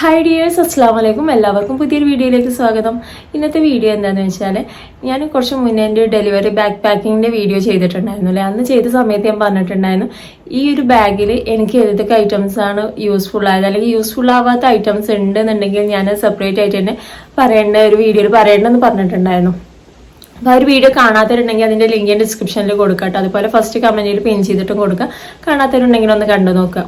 Hi dears അസ്സാം വലൈക്കും എല്ലാവർക്കും പുതിയൊരു വീഡിയോയിലേക്ക് സ്വാഗതം. ഇന്നത്തെ വീഡിയോ എന്താണെന്ന് വെച്ചാൽ ഞാൻ കുറച്ച് മുന്നേ എന്റെ ഡെലിവറി ബാക്ക് പാക്കിങ്ങിന്റെ വീഡിയോ ചെയ്തിട്ടുണ്ടായിരുന്നു അല്ലേ അന്ന് ചെയ്ത സമയത്ത് ഞാൻ പറഞ്ഞിട്ടുണ്ടായിരുന്നു ഈ ഒരു ബാഗിൽ എനിക്ക് ഏതൊക്കെ ഐറ്റംസ് ആണ് യൂസ്ഫുൾ ആയത്? അല്ലെങ്കിൽ യൂസ്ഫുൾ ആവാത്ത ഐറ്റംസ് ഉണ്ടെന്നുണ്ടെങ്കിൽ ഞാൻ സെപ്പറേറ്റ് ആയിട്ട് തന്നെ പറയേണ്ട ഒരു വീഡിയോയിൽ പറയേണ്ടെന്ന് പറഞ്ഞിട്ടുണ്ടായിരുന്നു. അപ്പോൾ ആ ഒരു വീഡിയോ കാണാത്തവരുണ്ടെങ്കിൽ അതിന്റെ ലിങ്ക് ഞാൻ ഡിസ്ക്രിപ്ഷനിൽ കൊടുക്കാം അതുപോലെ ഫസ്റ്റ് കമന്റിൽ പിൻ ചെയ്തിട്ടും കൊടുക്കാം. കാണാത്തവരുണ്ടെങ്കിൽ ഒന്ന് കണ്ടു നോക്കാം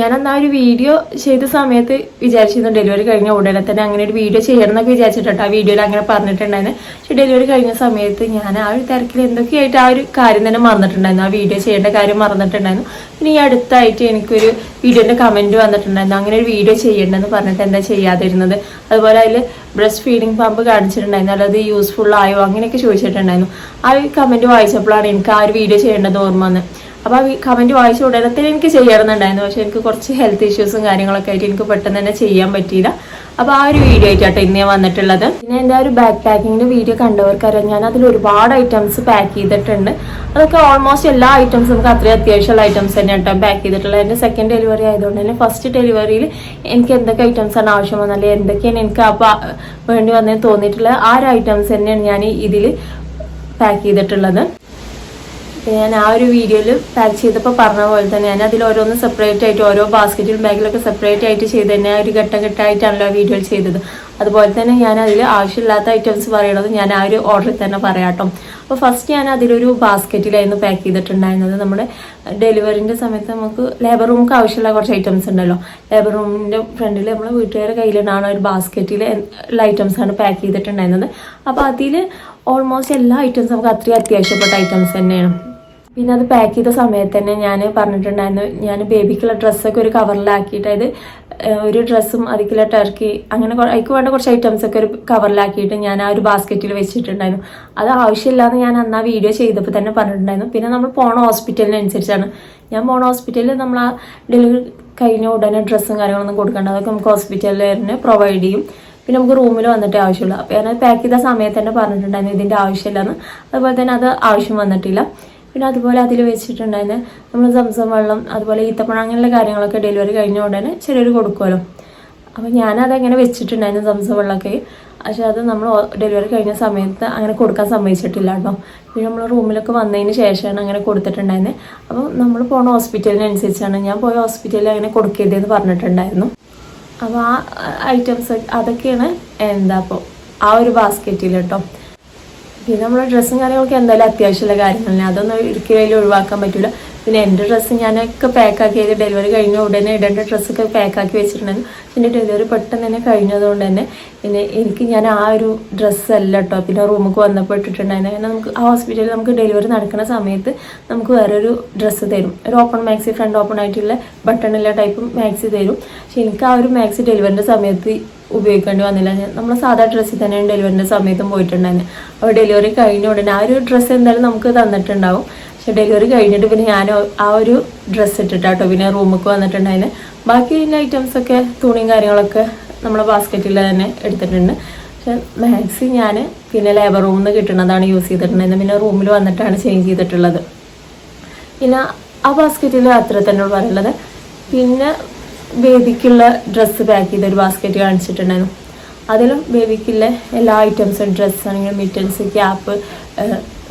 ഞാൻ ആ ഒരു വീഡിയോ ചെയ്ത സമയത്ത് വിചാരിച്ചിരുന്നു ഡെലിവറി കഴിഞ്ഞ ഉടനെ തന്നെ അങ്ങനെ ഒരു വീഡിയോ ചെയ്യണം എന്നൊക്കെ വിചാരിച്ചിട്ടുണ്ട്. ആ വീഡിയോയിൽ അങ്ങനെ പറഞ്ഞിട്ടുണ്ടായിരുന്നു. പക്ഷെ ഡെലിവറി കഴിഞ്ഞ സമയത്ത് ഞാൻ ആ ഒരു തിരക്കിൽ എന്തൊക്കെയായിട്ട് ആ ഒരു കാര്യം തന്നെ മറന്നിട്ടുണ്ടായിരുന്നു. ആ വീഡിയോ ചെയ്യേണ്ട കാര്യം മറന്നിട്ടുണ്ടായിരുന്നു. പിന്നെ ഈ അടുത്തായിട്ട് എനിക്കൊരു വീഡിയോന്റെ കമന്റ് വന്നിട്ടുണ്ടായിരുന്നു. അങ്ങനെ ഒരു വീഡിയോ ചെയ്യണ്ടെന്ന് പറഞ്ഞിട്ട് എന്താ ചെയ്യാതിരുന്നത്. അതുപോലെ അതിൽ ബ്രസ്റ്റ് ഫീഡിങ് പമ്പ് കാണിച്ചിട്ടുണ്ടായിരുന്നു. അല്ലാതെ യൂസ്ഫുൾ ആയോ അങ്ങനെയൊക്കെ ചോദിച്ചിട്ടുണ്ടായിരുന്നു. ആ ഒരു കമന്റ് വായിച്ചപ്പോഴാണ് എനിക്ക് ആ ഒരു വീഡിയോ ചെയ്യേണ്ടത് ഓർമ്മ വന്നത്. അപ്പോൾ ആ കമന്റ് വായിച്ച ഉടനെ തന്നെ എനിക്ക് ചെയ്യണമെന്നുണ്ടായിരുന്നു പക്ഷെ എനിക്ക് കുറച്ച് ഹെൽത്ത് ഇഷ്യൂസും കാര്യങ്ങളൊക്കെ ആയിട്ട് എനിക്ക് പെട്ടെന്ന് തന്നെ ചെയ്യാൻ പറ്റിയില്ല. അപ്പോൾ ആ ഒരു വീഡിയോ ആയിട്ടാട്ടോ ഇന്ന് വന്നിട്ടുള്ളത്. പിന്നെ എന്റെ ഒരു ബാക്ക് പാക്കിങ്ങിന്റെ വീഡിയോ കണ്ടവർക്കറിയാം. ഞാൻ അതിൽ ഒരുപാട് ഐറ്റംസ് പാക്ക് ചെയ്തിട്ടുണ്ട്. അതൊക്കെ ഓൾമോസ്റ്റ് എല്ലാ ഐറ്റംസും നമുക്ക് അത്രയും അത്യാവശ്യമുള്ള ഐറ്റംസ് തന്നെ കേട്ടോ പാക്ക് ചെയ്തിട്ടുള്ളത്. എന്റെ സെക്കൻഡ് ഡെലിവറി ആയതുകൊണ്ട് തന്നെ ഫസ്റ്റ് ഡെലിവറിയിൽ എനിക്ക് എന്തൊക്കെ ഐറ്റംസ് ആണ് ആവശ്യം വന്നത് എന്തൊക്കെയാണ് എനിക്ക് അപ്പോൾ വേണ്ടി വന്നതെന്ന് തോന്നിയിട്ടുള്ളത് ആ ഒരു ഐറ്റംസ് തന്നെയാണ് ഞാൻ ഇതിൽ പാക്ക് ചെയ്തിട്ടുള്ളത്. ഞാൻ ആ ഒരു വീഡിയോയിൽ പാക്ക് ചെയ്തപ്പോൾ പറഞ്ഞ പോലെ തന്നെ ഞാൻ അതിൽ ഓരോന്ന് സെപ്പറേറ്റ് ആയിട്ട് ഓരോ ബാസ്ക്കറ്റിലും ബാഗിലൊക്കെ സെപ്പറേറ്റ് ആയിട്ട് ചെയ്ത് തന്നെ ഒരു ഘട്ടം ഘട്ടമായിട്ടാണല്ലോ ആ വീഡിയോയിൽ ചെയ്തത്. അതുപോലെ തന്നെ ഞാൻ അതിൽ ആവശ്യമില്ലാത്ത ഐറ്റംസ് പറയണത് ഞാൻ ആ ഒരു ഓർഡറിൽ തന്നെ പറയാട്ടോ അപ്പോൾ ഫസ്റ്റ് ഞാൻ അതിലൊരു ബാസ്ക്കറ്റിലായിരുന്നു പാക്ക് ചെയ്തിട്ടുണ്ടായിരുന്നത്. നമ്മുടെ ഡെലിവറിന്റെ സമയത്ത് നമുക്ക് ലേബർ റൂമുക്ക് ആവശ്യമുള്ള കുറച്ച് ഐറ്റംസ് ഉണ്ടല്ലോ. ലേബർ റൂമിന്റെ ഫ്രണ്ടിൽ നമ്മൾ വീട്ടുകാരുടെ കയ്യിലുണ്ടാകുന്ന ഒരു ബാസ്ക്കറ്റിൽ ഉള്ള ഐറ്റംസ് ആണ് പാക്ക് ചെയ്തിട്ടുണ്ടായിരുന്നത്. അപ്പോൾ അതിൽ ഓൾമോസ്റ്റ് എല്ലാ ഐറ്റംസും നമുക്ക് അത്രയും അത്യാവശ്യപ്പെട്ട ഐറ്റംസ് തന്നെയാണ്. പിന്നെ അത് പാക്ക് ചെയ്ത സമയത്ത് തന്നെ ഞാൻ പറഞ്ഞിട്ടുണ്ടായിരുന്നു ഞാൻ ബേബിക്കുള്ള ഡ്രസ്സൊക്കെ ഒരു കവറിലാക്കിയിട്ട് അതായത് ഒരു ഡ്രസ്സും അതിക്കുള്ള ടർക്കി അങ്ങനെ അതിക്ക് വേണ്ട കുറച്ച് ഐറ്റംസ് ഒക്കെ ഒരു കവറിലാക്കിയിട്ട് ഞാൻ ആ ഒരു ബാസ്ക്കറ്റിൽ വെച്ചിട്ടുണ്ടായിരുന്നു. അത് ആവശ്യമില്ലാന്ന് ഞാൻ അന്ന് ആ വീഡിയോ ചെയ്തപ്പോൾ തന്നെ പറഞ്ഞിട്ടുണ്ടായിരുന്നു. പിന്നെ നമ്മൾ പോണ ഹോസ്പിറ്റലിനനുസരിച്ചാണ് ഞാൻ പോണ ഹോസ്പിറ്റലിൽ നമ്മൾ ആ ഡെലിവറി കഴിഞ്ഞ ഉടനെ ഡ്രസ്സും കാര്യങ്ങളൊന്നും കൊടുക്കേണ്ട. അതൊക്കെ നമുക്ക് ഹോസ്പിറ്റലിൽ തന്നെ പ്രൊവൈഡ് ചെയ്യും. പിന്നെ നമുക്ക് റൂമിൽ വന്നിട്ടേ ആവശ്യമുള്ളൂ. അപ്പോൾ ഞാൻ പാക്ക് ചെയ്ത സമയത്ത് തന്നെ പറഞ്ഞിട്ടുണ്ടായിരുന്നു ഇതിന്റെ ആവശ്യമില്ലെന്ന്. അതുപോലെ തന്നെ അത് ആവശ്യം വന്നിട്ടില്ല. പിന്നെ അതുപോലെ അതിൽ വെച്ചിട്ടുണ്ടായിരുന്നു നമ്മൾ സംസം വെള്ളം അതുപോലെ ഈത്തപ്പഴം അങ്ങനെയുള്ള കാര്യങ്ങളൊക്കെ ഡെലിവറി കഴിഞ്ഞ ഉടനെ ചെറിയൊരു കൊടുക്കുമല്ലോ. അപ്പോൾ ഞാനതങ്ങനെ വെച്ചിട്ടുണ്ടായിരുന്നു സംസം വെള്ളമൊക്കെ. പക്ഷെ അത് നമ്മൾ ഡെലിവറി കഴിഞ്ഞ സമയത്ത് അങ്ങനെ കൊടുക്കാൻ സമ്മതിച്ചിട്ടില്ല കേട്ടോ. പിന്നെ നമ്മൾ റൂമിലൊക്കെ വന്നതിന് ശേഷമാണ് അങ്ങനെ കൊടുത്തിട്ടുണ്ടായിരുന്നത് അപ്പോൾ നമ്മൾ പോണ ഹോസ്പിറ്റലിനനുസരിച്ചാണ് ഞാൻ പോയ ഹോസ്പിറ്റലിൽ അങ്ങനെ കൊടുക്കരുതെന്ന് പറഞ്ഞിട്ടുണ്ടായിരുന്നു. അപ്പോൾ ആ ഐറ്റംസ് അതൊക്കെയാണ് എന്താ അപ്പോൾ ആ ഒരു ബാസ്ക്കറ്റിൽ കേട്ടോ. പിന്നെ നമ്മുടെ ഡ്രസ്സും കാര്യങ്ങളൊക്കെ എന്തായാലും അത്യാവശ്യമുള്ള കാര്യങ്ങളാണ് അതൊന്നും ഒരിക്കലും ഒഴിവാക്കാൻ പറ്റില്ല പിന്നെ എന്റെ ഡ്രസ്സ് ഞാനൊക്കെ പാക്കാക്കി ചെയ്ത് ഡെലിവറി കഴിഞ്ഞ ഉടനെ ഇടേണ്ട ഡ്രസ്സൊക്കെ പാക്കാക്കി വെച്ചിട്ടുണ്ടായിരുന്നു. പിന്നെ ഡെലിവറി പെട്ടെന്ന് തന്നെ കഴിഞ്ഞതുകൊണ്ട് തന്നെ പിന്നെ എനിക്ക് ഞാൻ ആ ഒരു ഡ്രസ്സല്ല കേട്ടോ പിന്നെ റൂമിൽ വന്നപ്പോൾ ഇട്ടിട്ടുണ്ടായിരുന്നു. നമുക്ക് ആ ഹോസ്പിറ്റലിൽ നമുക്ക് ഡെലിവറി നടക്കുന്ന സമയത്ത് നമുക്ക് വേറൊരു ഡ്രസ്സ് തരും. ഒരു ഓപ്പൺ മാക്സി ഫ്രണ്ട് ഓപ്പൺ ആയിട്ടുള്ള ബട്ടണുള്ള ടൈപ്പ് മാക്സി തരും. പക്ഷെ എനിക്ക് ആ ഒരു മാക്സി ഡെലിവറിന്റെ സമയത്ത് ഉപയോഗിക്കേണ്ടി വന്നില്ല. നമ്മൾ സാധാ ഡ്രസ്സിൽ തന്നെയാണ് ഡെലിവറിന്റെ സമയത്തും പോയിട്ടുണ്ടായിരുന്നു. അപ്പോൾ ഡെലിവറി കഴിഞ്ഞ ഉടനെ ആ ഒരു ഡ്രസ്സ് എന്തായാലും നമുക്ക് തന്നിട്ടുണ്ടാവും. പക്ഷെ ഡെലിവറി കഴിഞ്ഞിട്ട് പിന്നെ ഞാൻ ആ ഒരു ഡ്രസ്സ് ഇട്ടിട്ടാട്ടോ പിന്നെ റൂമിലേക്ക് വന്നിട്ടുണ്ടായിന് ബാക്കി ഐറ്റംസ് ഒക്കെ തുണിയും കാര്യങ്ങളൊക്കെ നമ്മളെ ബാസ്ക്കറ്റിൽ തന്നെ എടുത്തിട്ടുണ്ട്. പക്ഷെ മാക്സി ഞാൻ പിന്നെ ലേബർ റൂമിൽ നിന്ന് കിട്ടുന്നതാണ് യൂസ് ചെയ്തിട്ടുണ്ടായിരുന്നത് പിന്നെ റൂമിൽ വന്നിട്ടാണ് ചേഞ്ച് ചെയ്തിട്ടുള്ളത്. പിന്നെ ആ ബാസ്ക്കറ്റിൽ അത്ര തന്നെ പറയുള്ളത് പിന്നെ ബേബിക്കുള്ള ഡ്രസ്സ് പാക്ക് ചെയ്ത ഒരു ബാസ്ക്കറ്റ് കാണിച്ചിട്ടുണ്ടായിരുന്നു. അതിലും ബേബിക്കുള്ള എല്ലാ ഐറ്റംസും ഡ്രസ്സാണെങ്കിലും മിറ്റൻസ് ക്യാപ്പ്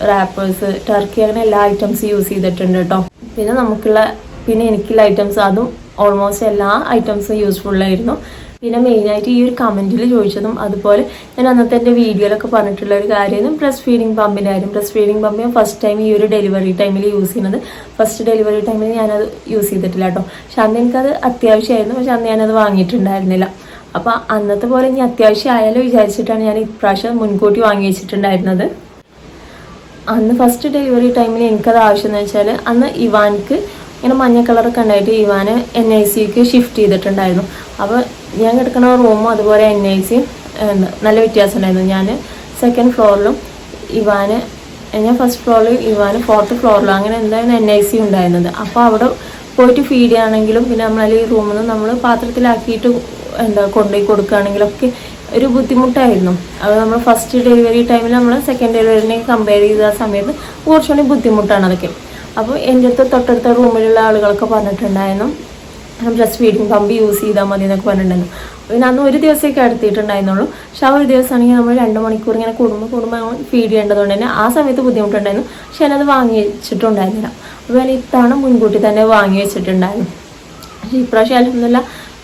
റാപ്പേഴ്സ് ടർക്കി അങ്ങനെ എല്ലാ ഐറ്റംസ് യൂസ് ചെയ്തിട്ടുണ്ട് കേട്ടോ പിന്നെ നമുക്കുള്ള പിന്നെ എനിക്കുള്ള ഐറ്റംസ് അതും ഓൾമോസ്റ്റ് എല്ലാ ഐറ്റംസും ആയിരുന്നു. പിന്നെ മെയിനായിട്ട് ഈ ഒരു കമന്റിൽ ചോദിച്ചതും അതുപോലെ ഞാൻ അന്നത്തെ എന്റെ വീഡിയോയിലൊക്കെ പറഞ്ഞിട്ടുള്ള ഒരു കാര്യമായിരുന്നു ബ്രസ്റ്റ് ഫീഡിങ് പമ്പിന്റെ കാര്യം. ബ്രസ്റ്റ് ഫീഡിങ് പമ്പ് ഞാൻ ഫസ്റ്റ് ടൈം ഈ ഒരു ഡെലിവറി ടൈമിൽ യൂസ് ചെയ്യുന്നത്. ഫസ്റ്റ് ഡെലിവറി ടൈമിൽ ഞാനത് യൂസ് ചെയ്തിട്ടില്ല കേട്ടോ പക്ഷെ അന്ന് എനിക്കത് അത്യാവശ്യമായിരുന്നു. പക്ഷെ അന്ന് ഞാനത് വാങ്ങിയിട്ടുണ്ടായിരുന്നില്ല. അപ്പോൾ അന്നത്തെ പോലെ ഇനി അത്യാവശ്യം ആയാലോ വിചാരിച്ചിട്ടാണ് ഞാൻ ഇപ്രാവശ്യം മുൻകൂട്ടി വാങ്ങി വെച്ചിട്ടുണ്ടായിരുന്നത്. അന്ന് ഫസ്റ്റ് ഡെലിവറി ടൈമിൽ എനിക്കത് ആവശ്യം എന്ന് വെച്ചാൽ അന്ന് ഇവാൻക്ക് ഇങ്ങനെ മഞ്ഞ കളറൊക്കെ ഉണ്ടായിട്ട് ഇവാന് എൻ ഐ സിക്ക് ഷിഫ്റ്റ് ചെയ്തിട്ടുണ്ടായിരുന്നു. അപ്പോൾ ഞാൻ കിടക്കുന്ന റൂമും അതുപോലെ എൻ ഐ സിയും നല്ല വ്യത്യാസം ഉണ്ടായിരുന്നു ഞാൻ സെക്കൻഡ് ഫ്ലോറിലും ഇവാന് ഞാൻ ഫസ്റ്റ് ഫ്ലോറിൽ ഇവാന് ഫോർത്ത് ഫ്ലോറിലും അങ്ങനെ എന്തായാലും എൻ ഐ സി ഉണ്ടായിരുന്നത്. അപ്പോൾ അവിടെ പോയിട്ട് ഫീഡ് ചെയ്യുകയാണെങ്കിലും പിന്നെ നമ്മൾ ഈ റൂമിൽ നിന്ന് നമ്മൾ പാത്രത്തിലാക്കിയിട്ട് എന്താ കൊണ്ടുപോയി കൊടുക്കുകയാണെങ്കിലൊക്കെ ഒരു ബുദ്ധിമുട്ടായിരുന്നു. അത് നമ്മൾ ഫസ്റ്റ് ഡെലിവറി ടൈമിൽ നമ്മൾ സെക്കൻഡ് ഡെലിവറിനെ കമ്പയർ ചെയ്ത സമയത്ത് കുറച്ചുകൂടി ബുദ്ധിമുട്ടാണ് അതൊക്കെ. അപ്പോൾ എന്റെ അടുത്ത് തൊട്ടടുത്ത റൂമിലുള്ള ആളുകളൊക്കെ പറഞ്ഞിട്ടുണ്ടായിരുന്നു. ബ്രസ്റ്റ് ഫീഡിങ് പമ്പ് യൂസ് ചെയ്താൽ മതി എന്നൊക്കെ പറഞ്ഞിട്ടുണ്ടായിരുന്നു. പിന്നെ അന്ന് ഒരു ദിവസമൊക്കെ എടുത്തിട്ടുണ്ടായിരുന്നുള്ളൂ പക്ഷെ ആ ഒരു ദിവസമാണെങ്കിൽ നമ്മൾ രണ്ട് മണിക്കൂർ ഇങ്ങനെ കുടുംബ കുടുംബം ഫീഡ് ചെയ്യേണ്ടതുകൊണ്ട് തന്നെ ആ സമയത്ത് ബുദ്ധിമുട്ടുണ്ടായിരുന്നു. പക്ഷെ ഞാനത് വാങ്ങി വെച്ചിട്ടുണ്ടായിരുന്നില്ല. അപ്പോൾ ഞാൻ ഇത്തവണ മുൻകൂട്ടി തന്നെ വാങ്ങി വെച്ചിട്ടുണ്ടായിരുന്നു. പക്ഷേ ഇപ്രാവശ്യം അലഹമില്ല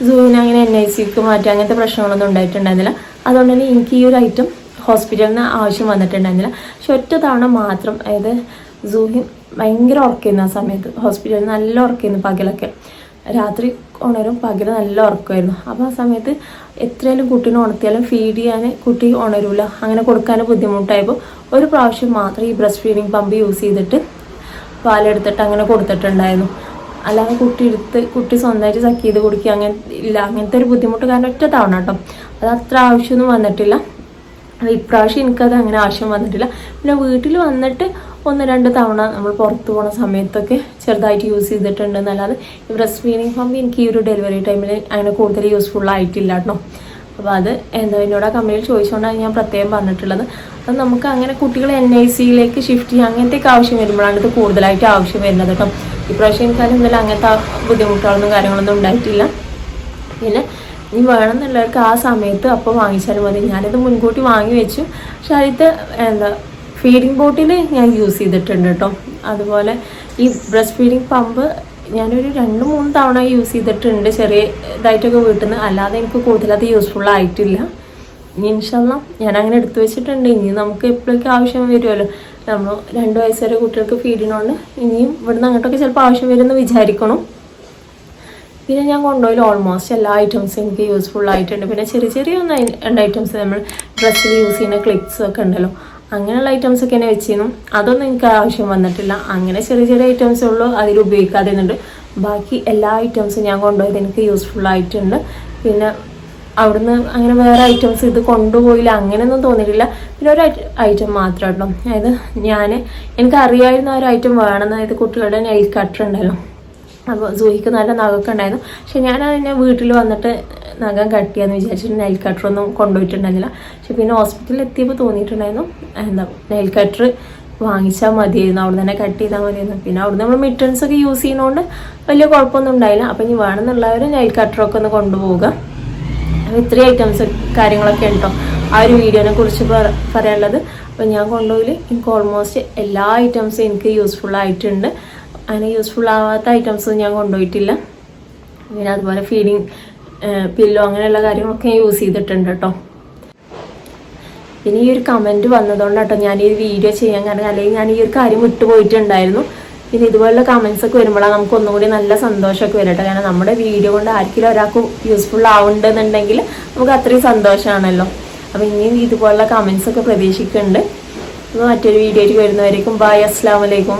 സൂവിന് അങ്ങനെ എൻ ഐ സിക്ക് മാറ്റി അങ്ങനത്തെ പ്രശ്നങ്ങളൊന്നും ഉണ്ടായിട്ടുണ്ടായിരുന്നില്ല. അതുകൊണ്ട് തന്നെ എനിക്ക് ഈ ഒരു ഐറ്റം ഹോസ്പിറ്റലിൽ നിന്ന് ആവശ്യം വന്നിട്ടുണ്ടായിരുന്നില്ല. പക്ഷെ ഒറ്റ തവണ മാത്രം അതായത് സൂഹി ഭയങ്കര ഉറക്കായിരുന്നു ആ സമയത്ത്. ഹോസ്പിറ്റലിൽ നല്ല ഉറക്കായിരുന്നു പകലൊക്കെ. രാത്രി ഉണരും പകൽ നല്ല ഉറക്കമായിരുന്നു. അപ്പോൾ ആ സമയത്ത് എത്രയാലും കുട്ടീനെ ഉണർത്തിയാലും ഫീഡ് ചെയ്യാൻ കുട്ടി ഉണരൂല. അങ്ങനെ കൊടുക്കാൻ ബുദ്ധിമുട്ടായപ്പോൾ ഒരു പ്രാവശ്യം മാത്രം ഈ ബ്രസ്റ്റ് ഫീഡിങ് പമ്പ് യൂസ് ചെയ്തിട്ട് പാലെടുത്തിട്ട് അങ്ങനെ കൊടുത്തിട്ടുണ്ടായിരുന്നു. അല്ലാതെ കുട്ടി എടുത്ത് കുട്ടി സ്വന്തമായിട്ട് സക്ക് ചെയ്ത് കുടിക്കുക അങ്ങനെ ഇല്ല. അങ്ങനത്തെ ഒരു ബുദ്ധിമുട്ട് കാരണം ഒറ്റ തവണ കേട്ടോ. അത് അത്ര ആവശ്യമൊന്നും വന്നിട്ടില്ല. ഇപ്രാവശ്യം എനിക്കത് അങ്ങനെ ആവശ്യം വന്നിട്ടില്ല. പിന്നെ വീട്ടിൽ വന്നിട്ട് ഒന്ന് രണ്ട് തവണ നമ്മൾ പുറത്ത് പോണ സമയത്തൊക്കെ ചെറുതായിട്ട് യൂസ് ചെയ്തിട്ടുണ്ട് എന്നല്ലാതെ ബ്രസ്റ്റ് ഫീഡിങ് പമ്പ് എനിക്ക് ഈ ഒരു ഡെലിവറി ടൈമിൽ അങ്ങനെ കൂടുതൽ യൂസ്ഫുൾ ആയിട്ടില്ല കേട്ടോ. അപ്പോൾ അത് എന്താ എന്നോട് ആ കമ്പനിയിൽ ചോദിച്ചുകൊണ്ടാണ് ഞാൻ പ്രത്യേകം പറഞ്ഞിട്ടുള്ളത്. അപ്പം നമുക്ക് അങ്ങനെ കുട്ടികൾ എൻ ഐ സിയിലേക്ക് ഷിഫ്റ്റ് ചെയ്യുക അങ്ങനത്തെയൊക്കെ ആവശ്യം വരുമ്പോഴാണ് ഇത് കൂടുതലായിട്ട് ആവശ്യം വരുന്നത് കേട്ടോ. ഇപ്രാവശ്യം എനിക്കാലും ഇന്നലെ അങ്ങനത്തെ ബുദ്ധിമുട്ടുകളൊന്നും കാര്യങ്ങളൊന്നും ഉണ്ടായിട്ടില്ല. പിന്നെ ഇനി വേണമെന്നുള്ളവർക്ക് ആ സമയത്ത് അപ്പോൾ വാങ്ങിച്ചാലും മതി. ഞാനിത് മുൻകൂട്ടി വാങ്ങി വെച്ചു. പക്ഷെ അതിലത്തെ എന്താ ഫീഡിങ് ബോട്ടിൽ ഞാൻ യൂസ് ചെയ്തിട്ടുണ്ട് കേട്ടോ. അതുപോലെ ഈ ബ്രസ്റ്റ് ഫീഡിങ് പമ്പ് ഞാനൊരു രണ്ട് മൂന്ന് തവണ യൂസ് ചെയ്തിട്ടുണ്ട് ചെറിയ ഇതായിട്ടൊക്കെ വീട്ടിൽ നിന്ന് അല്ലാതെ എനിക്ക് കൂടുതലത് യൂസ്ഫുൾ ആയിട്ടില്ല. ഇൻഷല്ല ഞാൻ അങ്ങനെ എടുത്തു വെച്ചിട്ടുണ്ട്. ഇനി നമുക്ക് എപ്പോഴൊക്കെ ആവശ്യം വരുമല്ലോ നമ്മൾ രണ്ട് വയസ്സ് വരെ കുട്ടികൾക്ക് ഫീഡ് ചെയ്യണോണ്ട് ഇനിയും ഇവിടുന്ന് അങ്ങോട്ടൊക്കെ ചിലപ്പോൾ ആവശ്യം വരുമെന്ന് വിചാരിക്കണം. പിന്നെ ഞാൻ കൊണ്ടുപോയി ഓൾമോസ്റ്റ് എല്ലാ ഐറ്റംസും എനിക്ക് യൂസ്ഫുൾ ആയിട്ടുണ്ട്. പിന്നെ ചെറിയ ചെറിയ ഒന്ന് രണ്ട് ഐറ്റംസ് നമ്മൾ ഡ്രസ്സിൽ യൂസ് ചെയ്യുന്ന ക്ലിപ്സ് ഒക്കെ ഉണ്ടല്ലോ. അങ്ങനെയുള്ള ഐറ്റംസ് ഒക്കെ തന്നെ വെച്ചിരുന്നു. അതൊന്നും എനിക്ക് ആവശ്യം വന്നിട്ടില്ല. അങ്ങനെ ചെറിയ ചെറിയ ഐറ്റംസേ ഉള്ളൂ. അതിൽ ഉപയോഗിക്കാതെ ഉണ്ട് ബാക്കി എല്ലാ ഐറ്റംസും ഞാൻ കൊണ്ടുപോയത് എനിക്ക് യൂസ്ഫുൾ ആയിട്ടുണ്ട്. പിന്നെ അവിടുന്ന് അങ്ങനെ വേറെ ഐറ്റംസ് ഇത് കൊണ്ടുപോയില്ല. അങ്ങനെയൊന്നും തോന്നിയിട്ടില്ല. പിന്നെ ഒരു ഐറ്റം മാത്രം കേട്ടോ അതായത് ഞാൻ എനിക്ക് അറിയാവുന്ന ഒരു ഐറ്റം വേണമെന്ന് അതായത് കുട്ടികളുടെ നെയിൽ കട്ടർ ഉണ്ടല്ലോ. അപ്പോൾ സൂഹിക്ക് നല്ല നഖമൊക്കെ ഉണ്ടായിരുന്നു. പക്ഷെ ഞാൻ അതിനെ വീട്ടിൽ വന്നിട്ട് നഖം കട്ട് ചെയ്യാന്ന് വിചാരിച്ചിട്ട് നെയിൽ കട്ടറൊന്നും കൊണ്ടുപോയിട്ടുണ്ടായിരുന്നില്ല. പക്ഷെ പിന്നെ ഹോസ്പിറ്റലിൽ എത്തിയപ്പോൾ തോന്നിയിട്ടുണ്ടായിരുന്നു എന്താ നെയിൽ കട്ടർ വാങ്ങിച്ചാൽ മതിയായിരുന്നു അവിടെ തന്നെ കട്ട് ചെയ്താൽ മതിയായിരുന്നു. പിന്നെ അവിടെ നമ്മൾ മിറ്റൻസ് ഒക്കെ യൂസ് ചെയ്യുന്നതുകൊണ്ട് വലിയ കുഴപ്പമൊന്നും ഉണ്ടായില്ല. അപ്പം ഇനി വേണമെന്നുള്ളവർ നെയിൽ കട്ടറൊക്കെ ഒന്ന് കൊണ്ടുപോവുക. ഇത്രയും ഐറ്റംസ് കാര്യങ്ങളൊക്കെ ഉണ്ടോ? ആ ഒരു വീഡിയോനെ കുറിച്ച് പറയാനുള്ളത്. അപ്പം ഞാൻ കൊണ്ടുപോയി എനിക്ക് ഓൾമോസ്റ്റ് എല്ലാ ഐറ്റംസും എനിക്ക് യൂസ്ഫുൾ ആയിട്ടുണ്ട്. അങ്ങനെ യൂസ്ഫുൾ ആവാത്ത ഐറ്റംസും ഞാൻ കൊണ്ടുപോയിട്ടില്ല. പിന്നെ അതുപോലെ ഫീഡിങ് പില്ലോ അങ്ങനെയുള്ള കാര്യങ്ങളൊക്കെ യൂസ് ചെയ്തിട്ടുണ്ട് കേട്ടോ പിന്നെ ഈ ഒരു കമന്റ് വന്നതുകൊണ്ട് കേട്ടോ ഞാൻ ഈ വീഡിയോ ചെയ്യാൻ കാരണം അല്ലെങ്കിൽ ഞാൻ ഈ ഒരു കാര്യം വിട്ടുപോയിട്ടുണ്ടായിരുന്നു പിന്നെ ഇതുപോലുള്ള കമൻസ് ഒക്കെ വരുമ്പോഴാണ് നമുക്ക് ഒന്നുകൂടി നല്ല സന്തോഷമൊക്കെ വരട്ടെ കാരണം നമ്മുടെ വീഡിയോ കൊണ്ട് ആർക്കെങ്കിലും ഒരാൾക്ക് യൂസ്ഫുൾ ആവുന്നുണ്ടെന്നുണ്ടെങ്കിൽ നമുക്ക് അത്രയും സന്തോഷമാണല്ലോ അപ്പോൾ ഇനിയും ഇതുപോലുള്ള കമൻസ് ഒക്കെ പ്രതീക്ഷിക്കുന്നുണ്ട്. അപ്പോൾ മറ്റൊരു വീഡിയോയിൽ വരുന്നവരേക്കും ബായ് അസ്സാം വലൈക്കും